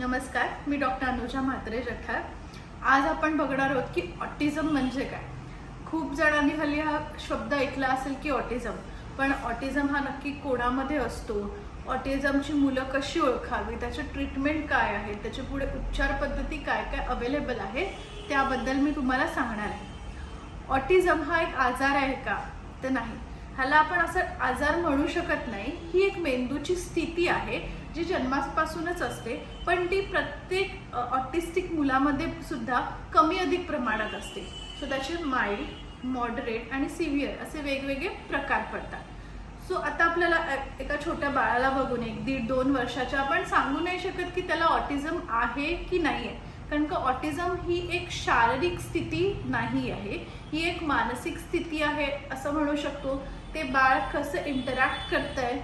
नमस्कार मी डॉक्टर अनुजा म्हात्रे जठार. आज आपण बघणार आहोत की ऑटिझम म्हणजे काय. खूप जणांनी हल्ली हा शब्द ऐकला असेल की ऑटिझम पण ऑटिझम हा नक्की कोणामध्ये असतो? ऑटिझमची मुलं कशी ओळखावी? त्याचे ट्रीटमेंट काय आहे? त्याचे पुढे उपचार पद्धती काय काय अवेलेबल आहे? त्याबद्दल मी तुम्हाला सांगणार आहे. ऑटिझम हा एक आजार आहे का? तर नाही. ह्याला आपण असं आजार म्हणू शकत नाही. ही एक मेंदूची स्थिती आहे जी जन्मापासूनच असते. पण ती प्रत्येक ऑटिस्टिक मुलामध्ये सुद्धा कमी अधिक प्रमाणात असते. सो त्याचे माइल्ड मॉडरेट आणि सिव्हिअर असे वेगवेगळे प्रकार पडतात. सो आता आपल्याला एका छोट्या बाळाला बघून एक दीड दोन वर्षाच्या आपण सांगू नाही शकत की त्याला ऑटिझम आहे की नाही आहे कारण का ऑटिझम ही एक शारीरिक स्थिती नाही आहे. ही एक मानसिक स्थिती आहे असं म्हणू शकतो. ते बाळ कसं इंटरॅक्ट करतंय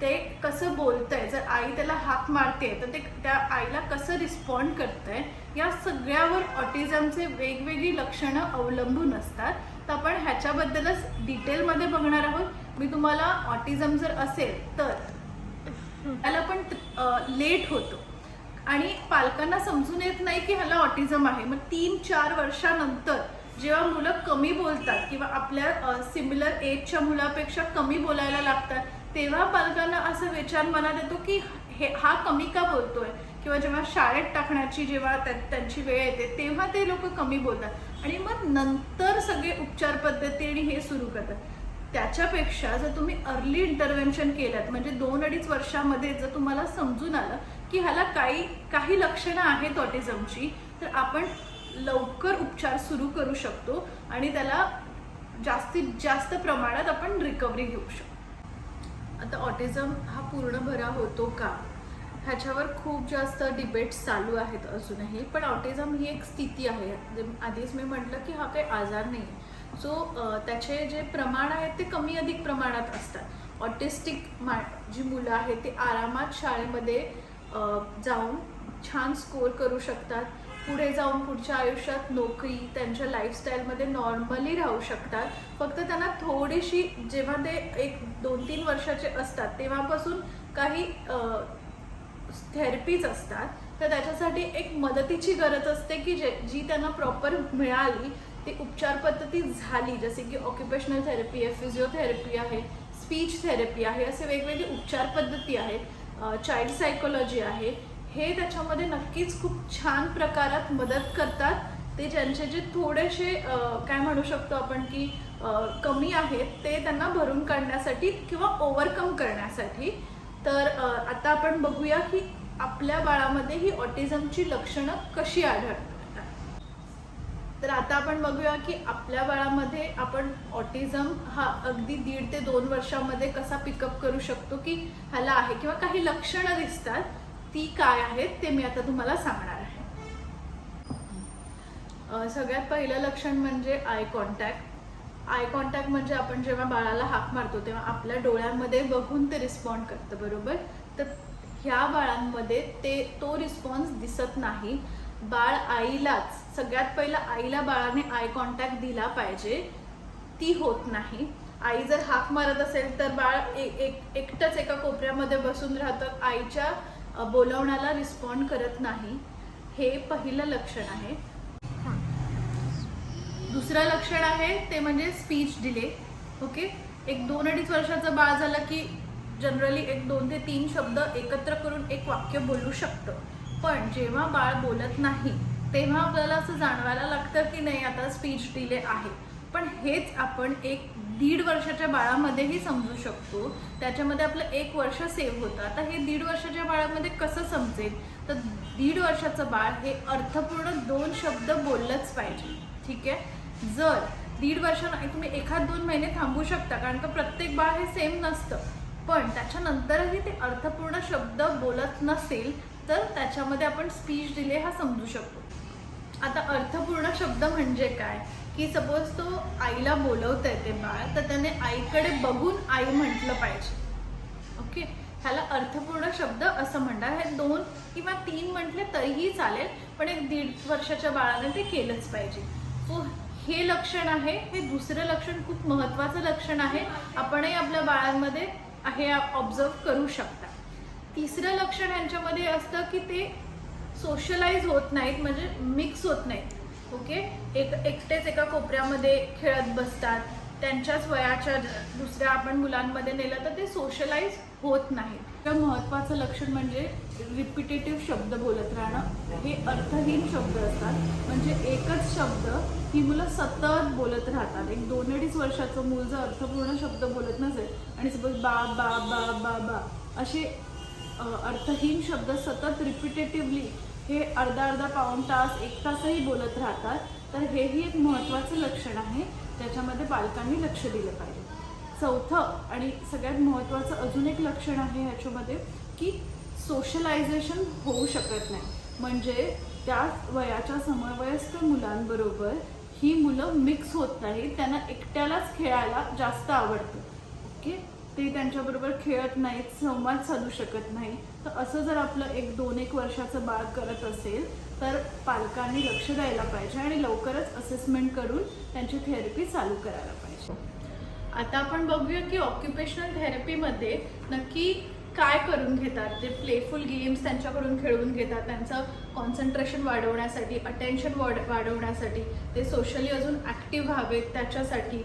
ते कसं बोलतंय जर आई त्याला हाक मारते तर ते त्या आईला कसं रिस्पॉन्ड करतंय या सगळ्यावर ऑटिझमचे वेगवेगळी लक्षणं अवलंबून असतात. तर आपण ह्याच्याबद्दलच डिटेलमध्ये बघणार आहोत. मी तुम्हाला ऑटिझम जर असेल तर त्याला पण लेट होतो. आणि पालकांना समजून येत नाही की ह्याला ऑटिझम आहे. मग तीन चार वर्षानंतर जेव्हा मुलं कमी बोलतात किंवा आपल्या सिमिलर एजच्या मुलापेक्षा कमी बोलायला लागतात तेव्हा पालकांना असं विचार मनात येतो की हे हा कमी का बोलतोय? किंवा जेव्हा शाळेत टाकण्याची जेव्हा त्या- त्यांची वेळ येते तेव्हा ते लोक कमी बोलतात. आणि मग नंतर सगळे उपचार पद्धती आणि हे सुरू करतात. त्याच्यापेक्षा जर तुम्ही अर्ली इंटरव्हेन्शन केलं म्हणजे दोन अडीच वर्षामध्ये जर तुम्हाला समजून आलं की ह्याला काही काही लक्षणं आहेत ऑटिझमची तर आपण लवकर उपचार सुरू करू शकतो आणि त्याला जास्तीत जास्त प्रमाणात आपण रिकव्हरी घेऊ शकतो. आता ऑटिझम हा पूर्ण भरा होतो का? ह्याच्यावर खूप जास्त डिबेट्स चालू आहेत अजूनही पण ऑटिझम ही एक स्थिती आहे. आधीच मी म्हटलं की हा काही आजार नाही सो त्याचे जे प्रमाण आहेत ते कमी अधिक प्रमाणात असतात. ऑटिस्टिक मा जी मुलं आहेत ते आरामात शाळेमध्ये जाऊन छान स्कोर करू शकतात. पुढे जाऊन पुढच्या आयुष्यात नोकरी त्यांच्या लाईफस्टाईलमध्ये नॉर्मली राहू शकतात. फक्त त्यांना थोडीशी जेव्हा ते एक दोन तीन वर्षाचे असतात तेव्हापासून काही थेरपीज असतात. तर त्याच्यासाठी एक मदतीची गरज असते की जे जी त्यांना प्रॉपर मिळाली ती उपचार पद्धती झाली. जसे की ऑक्युपेशनल थेरपी आहे फिजिओथेरपी आहे स्पीच थेरपी आहे असे वेगवेगळे उपचार पद्धती आहेत. चाइल्ड सायकोलॉजी आहे. हे त्याच्यामध्ये नक्कीच खूप छान प्रकारात मदत करतात. ते ज्यांचे जे थोडेसे काय म्हणू शकतो आपण की कमी आहेत ते त्यांना भरून काढण्यासाठी किंवा ओव्हरकम करण्यासाठी. तर आता आपण बघूया की आपल्या बाळामध्ये ही ऑटिझमची लक्षणं कशी आढळतात. तर आता आपण बघूया की आपल्या बाळामध्ये आपण ऑटिझम हा अगदी दीड ते दोन वर्षामध्ये कसा पिकअप करू शकतो की ह्याला आहे किंवा काही लक्षणं दिसतात. ती काय आहेत ते मी आता तुम्हाला सांगणार आहे. सगळ्यात पहिलं लक्षण म्हणजे आय कॉन्टॅक्ट आय कॉन्टॅक्ट म्हणजे आपण जेव्हा बाळाला हाक मारतो तेव्हा आपल्या डोळ्यांमध्ये बघून ते रिस्पॉन्ड करतं बरोबर? तर ह्या बाळांमध्ये ते तो रिस्पॉन्स दिसत नाही. बाळ आईलाच सगळ्यात पहिलं आईला बाळाने आय कॉन्टॅक्ट दिला पाहिजे. ती होत नाही. आई जर हाक मारत असेल तर बाळ एक एक एकटंच एका कोपऱ्यामध्ये बसून राहतं. आईच्या बोलवण्याला रिस्पॉन्ड करत नाही हे पहिलं लक्षण आहे. दुसरं लक्षण आहे ते म्हणजे स्पीच डिले ओके एक दोन अडीच वर्षाचं बाळ झालं की जनरली एक दोन ते तीन शब्द एकत्र करून एक वाक्य बोलू शकतं. पण जेव्हा बाळ बोलत नाही तेव्हा आपल्याला असं जाणवायला लागतं की नाही आता स्पीच डिले आहे. पण हेच आपण एक दीड वर्षाच्या बाळामध्येही समजू शकतो. त्याच्यामध्ये आपलं एक वर्ष सेव्ह होतं. आता हे दीड वर्षाच्या बाळामध्ये कसं समजेल? तर दीड वर्षाचं बाळ हे अर्थपूर्ण दोन शब्द बोललंच पाहिजे. ठीक आहे? जर दीड वर्षानं तुम्ही एखाद दोन महिने थांबू शकता कारण का प्रत्येक बाळ हे सेम नसतं. पण त्याच्यानंतरही ते अर्थपूर्ण शब्द बोलत नसेल तर त्याच्यामध्ये आपण स्पीच डिले हा समजू शकतो. आता अर्थपूर्ण शब्द म्हणजे काय? की सपोज तो आईला बोलवत आहे ते बाळ तर त्याने आईकडे बघून आई म्हटलं पाहिजे. ओके ह्याला अर्थपूर्ण शब्द असं म्हणतात. हे दोन किंवा तीन म्हटले तरीही चालेल पण एक दीड वर्षाच्या बाळाने ते केलंच पाहिजे. सो हे लक्षण आहे. हे दुसरं लक्षण खूप महत्त्वाचं लक्षण आहे. आपणही आपल्या बाळांमध्ये हे ऑब्झर्व करू शकता. तिसरं लक्षण यांच्यामध्ये असतं की ते सोशलाइज होत नाहीत म्हणजे मिक्स होत नाहीत. ओके एक एकटेच एका कोपऱ्यामध्ये खेळत बसतात. त्यांच्याच वयाच्या दुसऱ्या आपण मुलांमध्ये नेलं तर ते सोशलाइज होत नाहीत. तर महत्त्वाचं लक्षण म्हणजे रिपिटेटिव्ह शब्द बोलत राहणं. हे अर्थहीन शब्द असतात. म्हणजे एकच शब्द ही मुलं सतत बोलत राहतात. एक दोन अडीच वर्षाचं मूल जर अर्थपूर्ण शब्द बोलत नसेल आणि सपोज बा बा बा बा बा असे अर्थहीन शब्द सतत रिपिटेटिव्हली हे अर्धा अर्धा पाऊण तास एक तासही बोलत राहतात. तर हेही एक महत्त्वाचं लक्षण आहे. त्याच्यामध्ये पालकांनी लक्ष दिलं पाहिजे. चौथं आणि सगळ्यात महत्त्वाचं अजून एक लक्षण आहे ह्याच्यामध्ये की सोशलायझेशन होऊ शकत नाही. म्हणजे त्या वयाच्या समवयस्क मुलांबरोबर ही मुलं मिक्स होत नाही त्यांना एकट्यालाच खेळायला जास्त आवडतं. ओके? ते त्यांच्याबरोबर खेळत नाहीत संवाद साधू शकत नाही तर असं जर आपलं एक दोन एक वर्षाचं बाळ करत असेल तर पालकांनी लक्ष द्यायला पाहिजे आणि लवकरच असेसमेंट करून त्यांची थेरपी चालू करायला पाहिजे. आता आपण बघूया की ऑक्युपेशनल थेरपीमध्ये नक्की काय करून घेतात? ते प्लेफुल गेम्स त्यांच्याकडून खेळवून घेतात त्यांचं कॉन्सन्ट्रेशन वाढवण्यासाठी अटेन्शन वाढ वाढवण्यासाठी ते सोशली अजून ॲक्टिव्ह व्हावेत त्याच्यासाठी.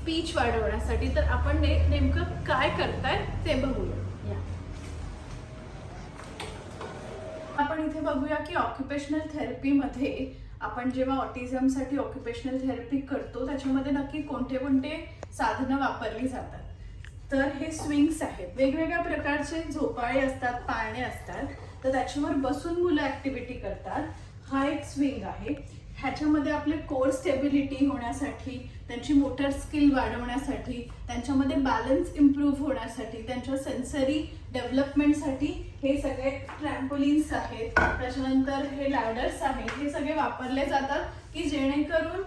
स्पीच वाढवण्यासाठी. तर आपण नेमकं काय करताय ते बघूया. आपण इथे बघूया की ऑक्युपेशनल थेरपीमध्ये आपण जेव्हा ऑटिझमसाठी ऑक्युपेशनल थेरपी करतो त्याच्यामध्ये नक्की कोणते कोणते साधनं वापरली जातात. तर हे स्विंग्स आहेत. वेगवेगळ्या प्रकारचे झोपाळे असतात पाळणे असतात. तर त्याच्यावर बसून मुलं ऍक्टिव्हिटी करतात. हा एक स्विंग आहे. ह्याच्यामध्ये आपले कोर स्टेबिलिटी होण्यासाठी त्यांची मोटर स्किल वाढवण्यासाठी त्यांच्यामध्ये बॅलन्स इम्प्रूव्ह होण्यासाठी त्यांच्या सेन्सरी डेव्हलपमेंटसाठी हे सगळे ट्रॅम्पोलिन्स आहेत. त्याच्यानंतर हे लॅडर्स आहेत. हे सगळे वापरले जातात की जेणेकरून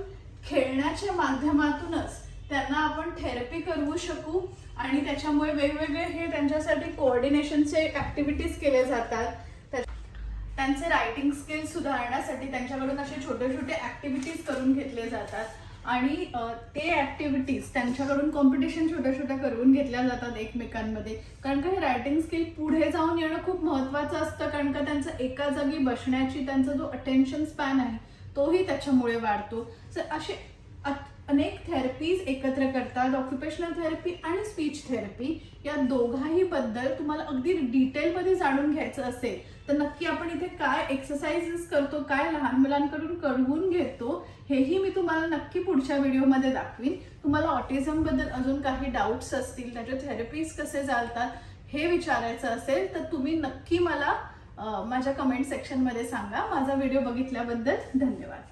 खेळण्याच्या माध्यमातूनच त्यांना आपण थेरपी करवू शकू आणि त्याच्यामुळे वेगवेगळे हे त्यांच्यासाठी कोऑर्डिनेशनचे ऍक्टिव्हिटीज केले जातात. त्यांचे रायटिंग स्किल सुधारण्यासाठी त्यांच्याकडून असे छोटे छोटे ऍक्टिव्हिटीज करून घेतले जातात. आणि ते ऍक्टिव्हिटीज त्यांच्याकडून कॉम्पिटिशन छोट्या छोट्या करून घेतल्या जातात एकमेकांमध्ये. कारण का हे रायटिंग स्किल पुढे जाऊन येणं खूप महत्वाचं असतं कारण का त्यांचं एका जागी बसण्याची त्यांचा जो अटेन्शन स्पॅन आहे तोही त्याच्यामुळे वाढतो. तर असे अ- अनेक थेरपीज एकत्र करतात ऑक्युपेशनल थेरपी आणि स्पीच थेरपी या दोघाही बद्दल तुम्हाला अगदी डिटेलमध्ये जाणून घ्यायचं असेल तर नक्की आपण इथे काय एक्सरसाइजेस करतो काय लहान मुलांकडून कळवून घेतो हेही मी तुम्हाला नक्की पुढच्या व्हिडिओमध्ये दाखवीन. तुम्हाला ऑटिझमबद्दल अजून काही डाऊट्स असतील त्याचे थेरपीज कसे चालतात हे विचारायचं असेल तर तुम्ही नक्की मला माझ्या कमेंट सेक्शनमध्ये सांगा. माझा व्हिडिओ बघितल्याबद्दल धन्यवाद.